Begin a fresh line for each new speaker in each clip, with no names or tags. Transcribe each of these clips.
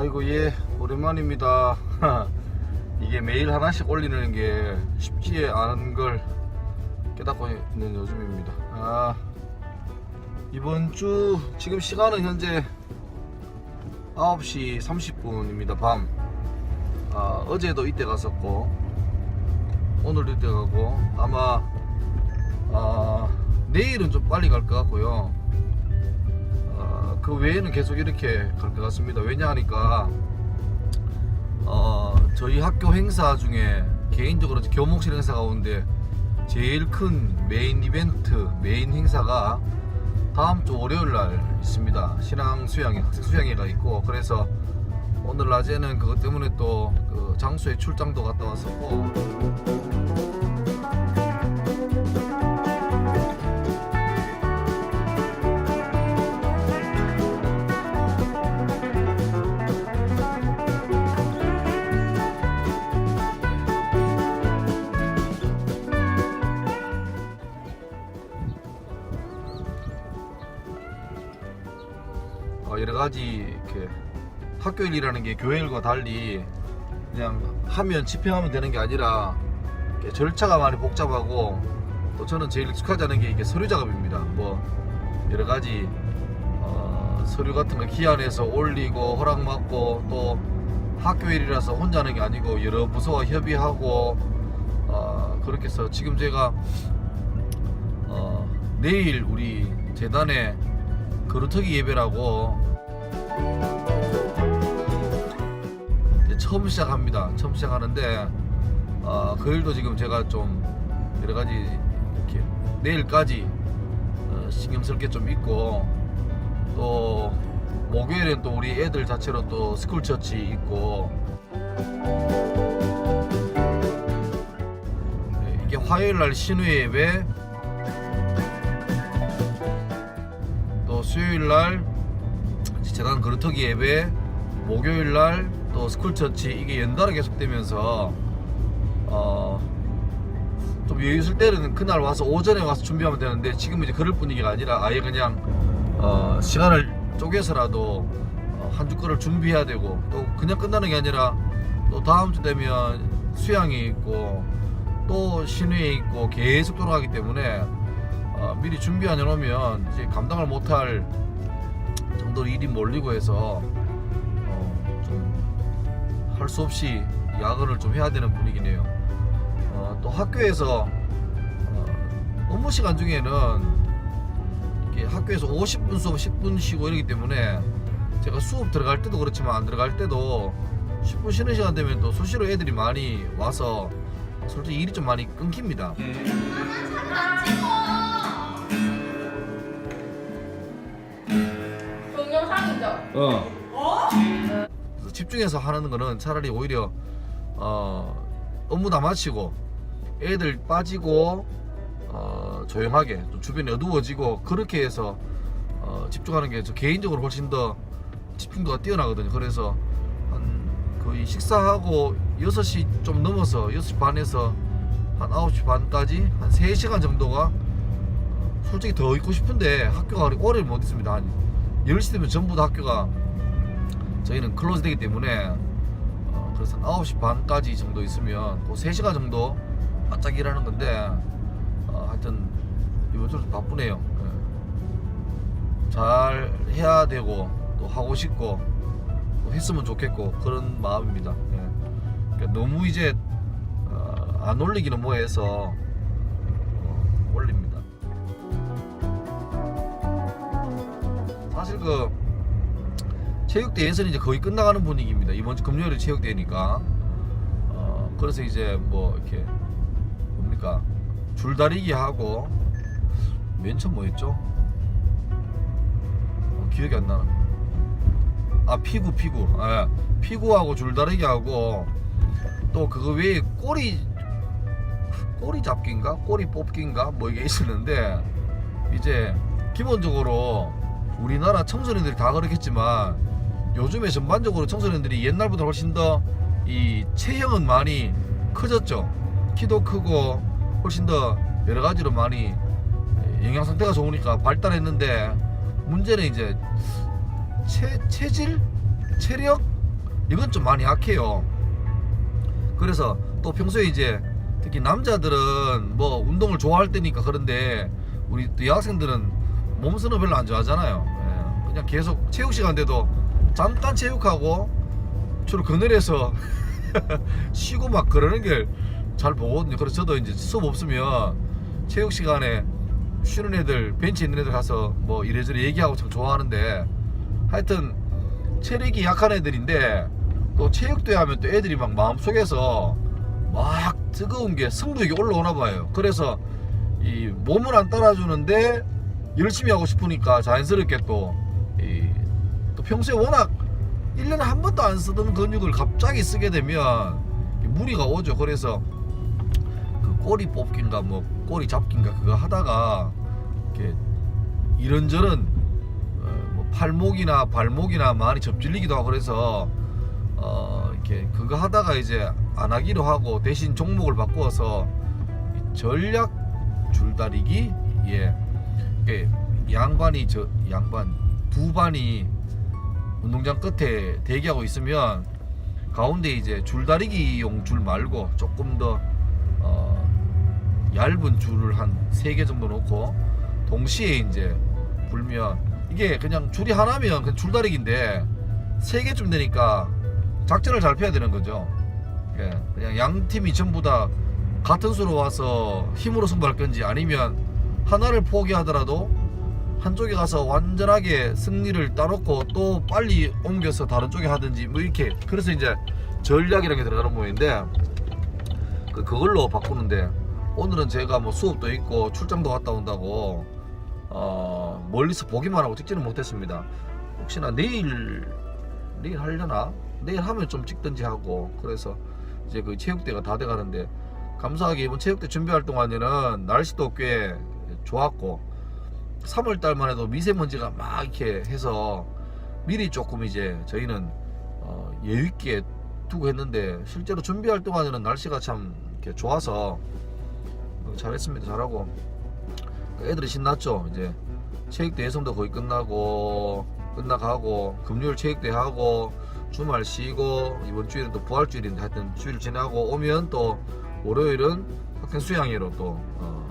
아이고 예 오랜만입니다. 이게 매일 하나씩 올리는 게 쉽지 않은 걸 깨닫고 있는 요즘입니다. 아 이번 주 지금 시간은 현재 9시 30분입니다 밤. 아, 어제도 이때 갔었고 오늘도 이때 가고 아마 아, 내일은 좀 빨리 갈 것 같고요. 어, 그 외에는 계속 이렇게 갈 것 같습니다. 왜냐하니까 어, 저희 학교 행사 중에 개인적으로 교목실 행사 가운데 제일 큰 메인 이벤트, 메인 행사가 다음 주 월요일 날 있습니다. 신앙 수양회, 학생 수양회가 있고 그래서 오늘 낮에는 그것 때문에 또 그 장소에 출장도 갔다 왔었고 가지 이렇게 학교 일이라는 게 교회 일과 달리 그냥 하면 집행하면 되는 게 아니라 절차가 많이 복잡하고 또 저는 제일 익숙하지 않은 게 이게 서류 작업입니다. 뭐 여러 가지 어, 서류 같은 거 기한에서 올리고 허락 받고 또 학교 일이라서 혼자 하는 게 아니고 여러 부서와 협의하고 어, 그렇게 해서 지금 제가 어, 내일 우리 재단에 그루터기 예배라고 처음 시작합니다. 처음 시작하는데 어, 그 일도 지금 제가 좀 여러 가지 이렇게 내일까지 어, 신경 쓸 게 좀 있고 또 목요일엔 또 우리 애들 자체로 또 스쿨 처치 있고 네, 이게 화요일 날 신우 예배 또 수요일 날 재단 그루터기 예배 목요일 날 또 스쿨 처치 이게 연달아 계속되면서 어 좀 여유 있을 때는 그날 와서 오전에 와서 준비하면 되는데 지금 이제 그럴 분위기가 아니라 아예 그냥 어 시간을 쪼개서라도 어, 한주 거를 준비해야 되고 또 그냥 끝나는 게 아니라 또 다음 주 되면 수양이 있고 또 신회 있고 계속 돌아가기 때문에 어, 미리 준비 안 해놓으면 이제 감당을 못할 정도로 일이 몰리고 해서 어, 좀할 수 없이 야근을 좀 해야 되는 분위기네요. 어, 또 학교에서 어, 업무 시간 중에는 이렇게 학교에서 50분 수업 10분 쉬고 이러기 때문에 제가 수업 들어갈 때도 그렇지만 안 들어갈 때도 10분 쉬는 시간 되면 또 수시로 애들이 많이 와서 솔직히 일이 좀 많이 끊깁니다.
동영상이죠?
어. 그래서 집중해서 하는 거는 차라리 오히려 어, 업무 다 마치고 애들 빠지고 어, 조용하게 좀 주변이 어두워지고 그렇게 해서 어, 집중하는 게 저 개인적으로 훨씬 더 집중도가 뛰어나거든요. 그래서 한 거의 식사하고 6시 좀 넘어서 6시 반에서 한 9시 반까지 한 3시간 정도가 솔직히 더 있고 싶은데 학교가 오래 못 있습니다. 한 10시 되면 전부 다 학교가 저희는 클로즈 되기 때문에 어, 그래서 한 9시 반까지 정도 있으면 그 3시간 정도 바짝 일하는 건데 어, 하여튼 이번 주는 좀 바쁘네요. 예. 잘 해야 되고 또 하고 싶고 또 했으면 좋겠고 그런 마음입니다. 예. 그러니까 너무 이제 어, 안 올리기는 뭐해서 어, 올립니다. 그 체육대 예선이 이제 거의 끝나가는 분위기입니다. 이번 주 금요일에 체육대회니까. 어, 그래서 이제 뭐 이렇게 뭡니까 줄다리기 하고 맨 처음 뭐였죠? 어, 기억이 안 나나. 아 피구 피구. 아, 피구하고 줄다리기 하고 또 그거 외에 꼬리 꼬리 잡기인가 꼬리 뽑기인가 뭐 이게 있었는데 이제 기본적으로 우리나라 청소년들이 다 그렇겠지만 요즘에 전반적으로 청소년들이 옛날보다 훨씬 더 이 체형은 많이 커졌죠. 키도 크고 훨씬 더 여러 가지로 많이 영양 상태가 좋으니까 발달했는데 문제는 이제 체, 체질, 체력 이건 좀 많이 약해요. 그래서 또 평소에 이제 특히 남자들은 뭐 운동을 좋아할 때니까 그런데 우리 또 여학생들은 몸 쓰는 거 별로 안 좋아하잖아요. 예, 그냥 계속 체육 시간 돼도 잠깐 체육하고 주로 그늘에서 쉬고 막 그러는 게 잘 보거든요. 그래서 저도 이제 수업 없으면 체육 시간에 쉬는 애들 벤치에 있는 애들 가서 뭐 이래저래 얘기하고 참 좋아하는데 하여튼 체력이 약한 애들인데 또 체육대회 하면 또 애들이 막 마음속에서 막 뜨거운 게 승부욕이 올라오나 봐요. 그래서 이 몸을 안 따라주는데 열심히 하고 싶으니까 자연스럽게 또, 이, 또 평소에 워낙 1년에 한 번도 안 쓰던 근육을 갑자기 쓰게 되면 이 무리가 오죠. 그래서 그 꼬리 뽑기인가 뭐 꼬리 잡기인가 그거 하다가 이렇게 이런저런 어, 뭐 팔목이나 발목이나 많이 접질리기도 하고 그래서 어 이렇게 그거 하다가 이제 안 하기로 하고 대신 종목을 바꾸어서 이 전략 줄다리기 예 이게 양반이 저 양반 두 반이 운동장 끝에 대기하고 있으면 가운데 이제 줄다리기용 줄 말고 조금 더 어, 얇은 줄을 한 세 개 정도 놓고 동시에 이제 불면 이게 그냥 줄이 하나면 그냥 줄다리기인데 세 개쯤 되니까 작전을 잘 펴야 되는 거죠. 예, 그냥 양 팀이 전부 다 같은 수로 와서 힘으로 승부할 건지 아니면 하나를 포기하더라도 한쪽에 가서 완전하게 승리를 따놓고 또 빨리 옮겨서 다른 쪽에 하든지 뭐 이렇게. 그래서 이제 전략이라는 게 들어가는 모양인데 그 그걸로 바꾸는데 오늘은 제가 뭐 수업도 있고 출장도 갔다 온다고 어 멀리서 보기만 하고 찍지는 못했습니다. 혹시나 내일 내일 하려나? 내일 하면 좀 찍든지 하고. 그래서 이제 그 체육대가 다 돼가는데 감사하게 이번 체육대 준비할 동안에는 날씨도 꽤 좋았고 3월 달만 해도 미세먼지가 막 이렇게 해서 미리 조금 이제 저희는 어, 여유 있게 두고 했는데 실제로 준비할 동안에는 날씨가 참 이렇게 좋아서 어, 잘했습니다. 잘하고. 애들이 신났죠. 이제 체육대 예선도 거의 끝나고 끝나가고 금요일 체육대 하고 주말 쉬고 이번 주일은 또 부활주일인데 하여튼 주일 지나고 오면 또 월요일은 학생 수양회로 또 어,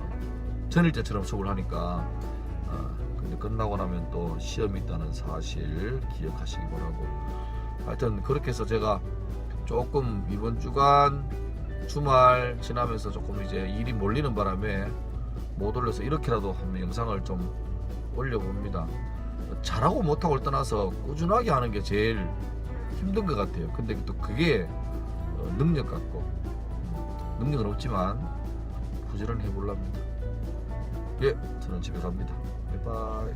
전일제처럼 수업을 하니까 어, 근데 끝나고 나면 또 시험이 있다는 사실 기억하시기 바라고. 하여튼 그렇게 해서 제가 조금 이번 주간 주말 지나면서 조금 이제 일이 몰리는 바람에 못 올려서 이렇게라도 한번 영상을 좀 올려봅니다. 잘하고 못하고를 떠나서 꾸준하게 하는 게 제일 힘든 것 같아요. 근데 또 그게 어, 능력 같고 음, 능력은 없지만 부지런히 해보랍니다 예, 저는 집에 갑니다. 예, 바이바이.